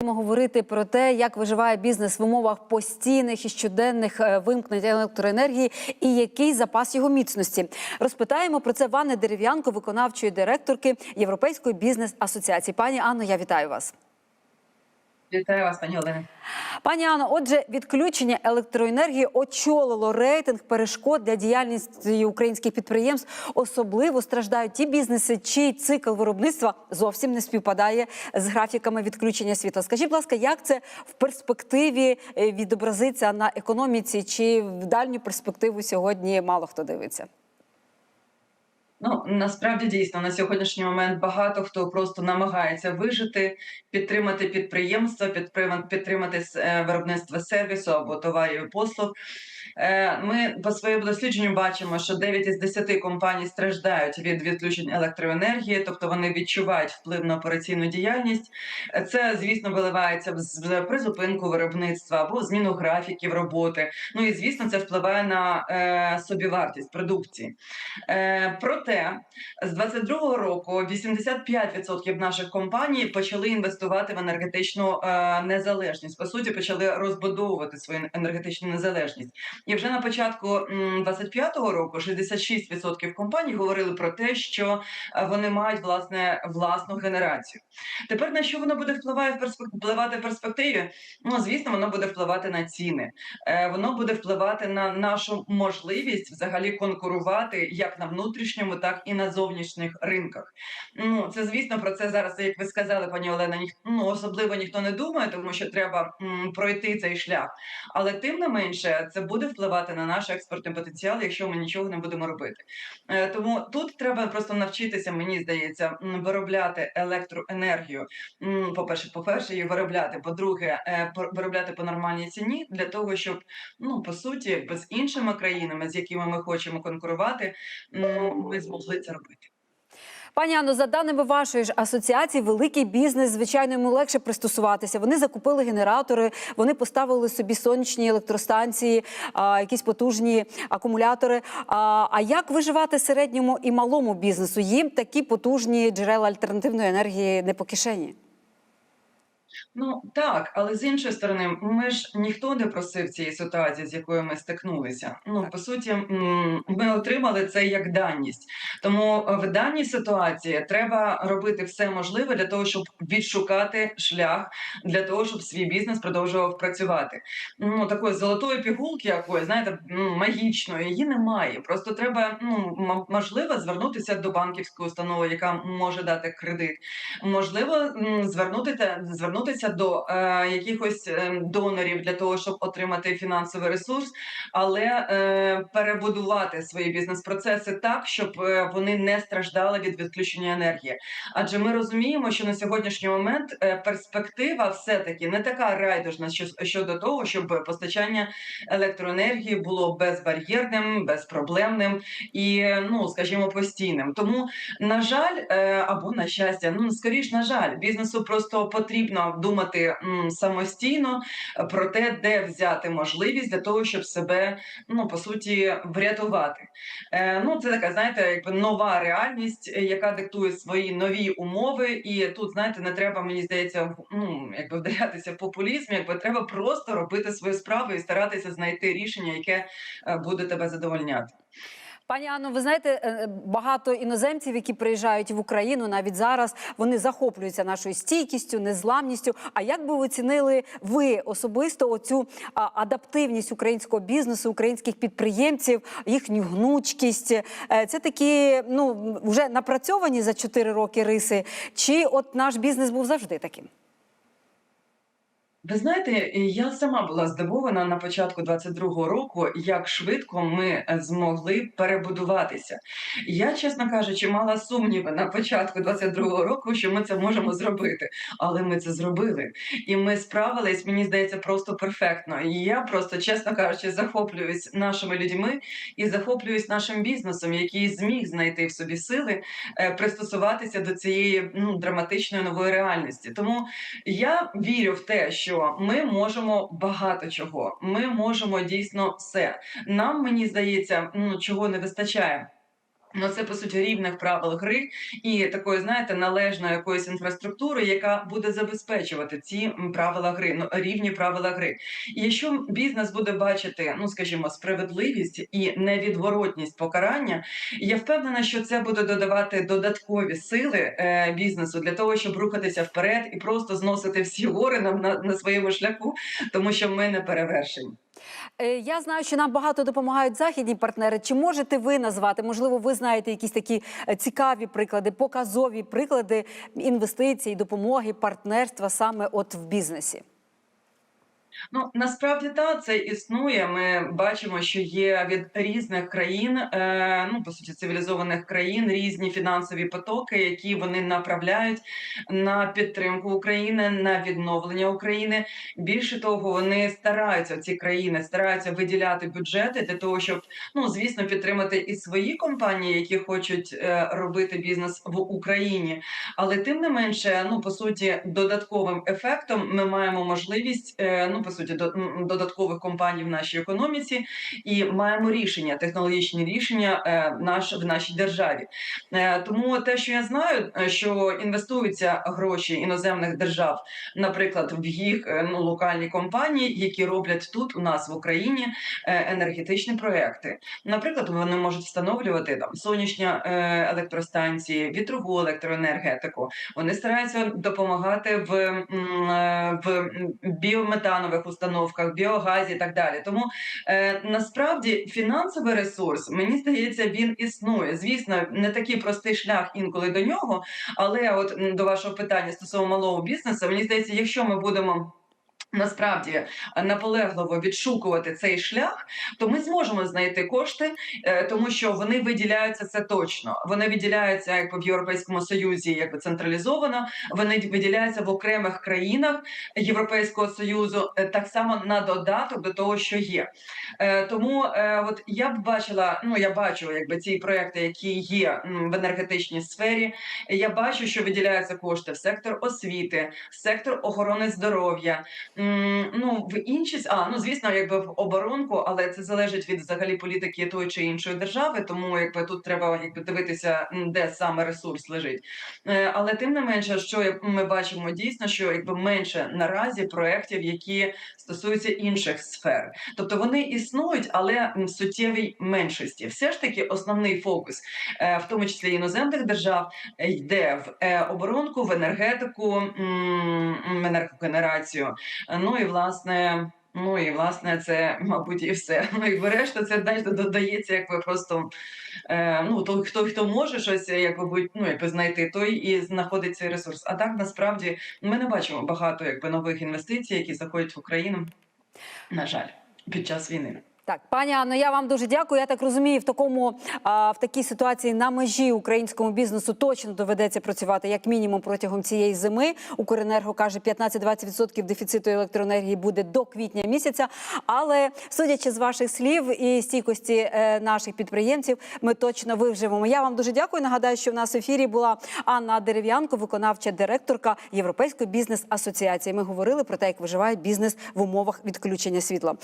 Будемо говорити про те, як виживає бізнес в умовах постійних і щоденних е, вимкнень електроенергії і який запас його міцності. Розпитаємо про це Ванни Дерев'янко, виконавчої директорки Європейської бізнес-асоціації. Пані Анно, я вітаю вас. Вітаю вас, пані Олена. Пані Анно, отже, відключення електроенергії очолило рейтинг перешкод для діяльності українських підприємств. Особливо страждають ті бізнеси, чий цикл виробництва зовсім не співпадає з графіками відключення світла. Скажіть, будь ласка, як це в перспективі е, відобразиться на економіці, чи в дальню перспективу сьогодні мало хто дивиться? Ну насправді дійсно на сьогоднішній момент багато хто просто намагається вижити, підтримати підприємства, підтримати, е, виробництво сервісу або товарів і послуг. Е, Ми по своєму дослідженню бачимо, що 9 із 10 компаній страждають від відключень електроенергії, тобто вони відчувають вплив на операційну діяльність. Це, звісно, виливається в призупинку виробництва або зміну графіків роботи. Ну і звісно, це впливає на е, собівартість продукції. Е, проте з 22-го року 85% наших компаній почали інвестувати в енергетичну е, незалежність. По суті, почали розбудовувати свою енергетичну незалежність. І вже на початку м, 25-го року 66% компаній говорили про те, що е, вони мають власне власну генерацію. Тепер на що воно буде впливає в впливати в перспективі? Ну звісно, воно буде впливати на ціни. Е, Воно буде впливати на нашу можливість взагалі конкурувати як на внутрішньому, так і на зовнішніх ринках. Ну це звісно про це зараз, як ви сказали, пані Олена, ніх... ну, особливо ніхто не думає, тому що треба м, пройти цей шлях. Але тим не менше, це буде впливати на наш експортний потенціал, якщо ми нічого не будемо робити. Е, Тому тут треба просто навчитися, мені здається, виробляти електроенергію. По-перше, по-перше, її виробляти. По-друге, е, виробляти по нормальній ціні для того, щоб ну по суті, з іншими країнами, з якими ми хочемо конкурувати, м, ми змогли це робити. Пані Анно, за даними вашої ж асоціації, великий бізнес, звичайно, йому легше пристосуватися. Вони закупили генератори, вони поставили собі сонячні електростанції, а, якісь потужні акумулятори. А, а як виживати середньому і малому бізнесу? Їм такі потужні джерела альтернативної енергії не по кишені. Ну так, але з іншої сторони, ми ж ніхто не просив цієї ситуації, з якою ми стикнулися. Ну по суті, ми отримали це як даність. Тому е, в даній ситуації треба робити все можливе для того, щоб відшукати шлях для того, щоб свій бізнес продовжував працювати. Ну такої золотої пігулки, якої знаєте, магічної її немає. Просто треба ну можливо звернутися до банківської установи, яка може дати кредит. Можливо, м, звернутися звернутися до е, якихось е, донорів для того, щоб отримати фінансовий ресурс, але е, перебудувати свої бізнес-процеси так, щоб е, вони не страждали від відключення енергії. Адже ми розуміємо, що на сьогоднішній момент е, перспектива все-таки не така райдужна щодо того, щоб постачання електроенергії було безбар'єрним, безпроблемним і, ну скажімо, постійним. Тому на жаль, або на щастя, ну скоріш на жаль, бізнесу просто потрібно думати самостійно про те, де взяти можливість для того, щоб себе ну по суті врятувати. Е, Ну це така, знаєте, якби нова реальність, яка диктує свої нові умови. І тут, знаєте, не треба, мені здається, ну якби вдарятися в популізм, якби треба просто робити свою справу і старатися знайти рішення, яке е, буде тебе задовольняти. Пані Анно, ви знаєте, е, багато іноземців, які приїжджають в Україну навіть зараз, вони захоплюються нашою стійкістю, незламністю. А як би ви оцінили ви особисто оцю адаптивність українського бізнесу, українських підприємців, їхню гнучкість? Е, Це такі ну вже напрацьовані за 4 роки риси. Чи от наш бізнес був завжди таким? Ви знаєте, я сама була здивована на початку 22-го року, як швидко ми е, змогли перебудуватися. Я, чесно кажучи, мала сумніви на початку 22-го року, що ми це можемо зробити, але ми це зробили. І ми справились, мені здається, просто перфектно. І я просто, чесно кажучи, захоплююсь нашими людьми і захоплююсь нашим бізнесом, який зміг знайти в собі сили е, пристосуватися до цієї ну драматичної нової реальності. Тому я вірю в те, що ми можемо багато чого. Ми можемо дійсно все. Нам мені здається, ну чого не вистачає. Ну, це по суті рівних правил гри і такої, знаєте, належної якоїсь інфраструктури, яка буде забезпечувати ці правила гри, ну рівні правила гри. І якщо бізнес буде бачити, ну скажімо, справедливість і невідворотність покарання, я впевнена, що це буде додавати додаткові сили е, бізнесу для того, щоб рухатися вперед і просто зносити всі гори нам на, на своєму шляху, тому що ми не перевершені. Е, Я знаю, що нам багато допомагають західні партнери. Чи можете ви назвати? Можливо, ви знаєте якісь такі е, цікаві приклади, показові приклади інвестицій, допомоги, партнерства саме от в бізнесі? Ну насправді так, це існує. Ми бачимо, що є від різних країн, е, ну по суті, цивілізованих країн, різні фінансові потоки, які вони направляють на підтримку України, на відновлення України. Більше того, вони стараються ці країни стараються виділяти бюджети для того, щоб ну звісно підтримати і свої компанії, які хочуть е, робити бізнес в Україні. Але тим не менше, ну по суті, додатковим ефектом ми маємо можливість, е, ну по суті, до, додаткових компаній в нашій економіці, і маємо рішення, технологічні рішення е, наш в нашій державі. Е, тому те, що я знаю, е, що інвестуються гроші іноземних держав, наприклад, в їх ну локальні компанії, які роблять тут у нас в Україні енергетичні проекти. Наприклад, вони можуть встановлювати там сонячні електростанції, вітрову електроенергетику. Вони стараються допомагати в, в м, біометанових установках, біогазі і так далі. Тому е, насправді фінансовий ресурс, мені здається, він існує. Звісно, не такий простий шлях інколи до нього. Але от до вашого питання стосовно малого бізнесу, мені здається, якщо ми будемо. Насправді е, наполегливо відшукувати цей шлях, то ми зможемо знайти кошти, е, тому що вони виділяються це точно. Вони виділяються якби в Європейському Союзі, якби централізовано. Вони виділяються в окремих країнах Європейського союзу, е, так само на додаток до того, що є. Тому от я б бачила, ну я бачу, якби ці проекти, які є в енергетичній сфері. Я бачу, що виділяються кошти в сектор освіти, в сектор охорони здоров'я. Ну в інші а ну звісно, якби в оборонку, але це залежить від взагалі політики тої чи іншої держави. Тому якби тут треба якби дивитися, де саме ресурс лежить. Е, Але тим не менше, що ми бачимо дійсно, що якби менше наразі проєктів, які стосуються інших сфер, тобто вони існують, але в суттєвій меншості. Все ж таки, основний фокус, е, в тому числі іноземних держав, йде в е, оборонку, в енергетику, м, енергогенерацію. Ну і власне. Ну і власне це, мабуть, і все. Ну і решта це додається, якби просто е, ну то хто хто може щось, якби ну, якби знайти, той і знаходить цей ресурс. А так насправді ми не бачимо багато якби нових інвестицій, які заходять в Україну. На жаль, під час війни. Так, пані Анно, я вам дуже дякую. Я так розумію, в такому в такій ситуації на межі українському бізнесу точно доведеться працювати як мінімум протягом цієї зими. Укренерго каже, 15-20% дефіциту електроенергії буде до квітня місяця. Але судячи з ваших слів і стійкості е, наших підприємців, ми точно виживемо. Я вам дуже дякую. Нагадаю, що в нас в ефірі була Анна Дерев'янко, виконавча директорка Європейської бізнес асоціації. Ми говорили про те, як виживає бізнес в умовах відключення світла.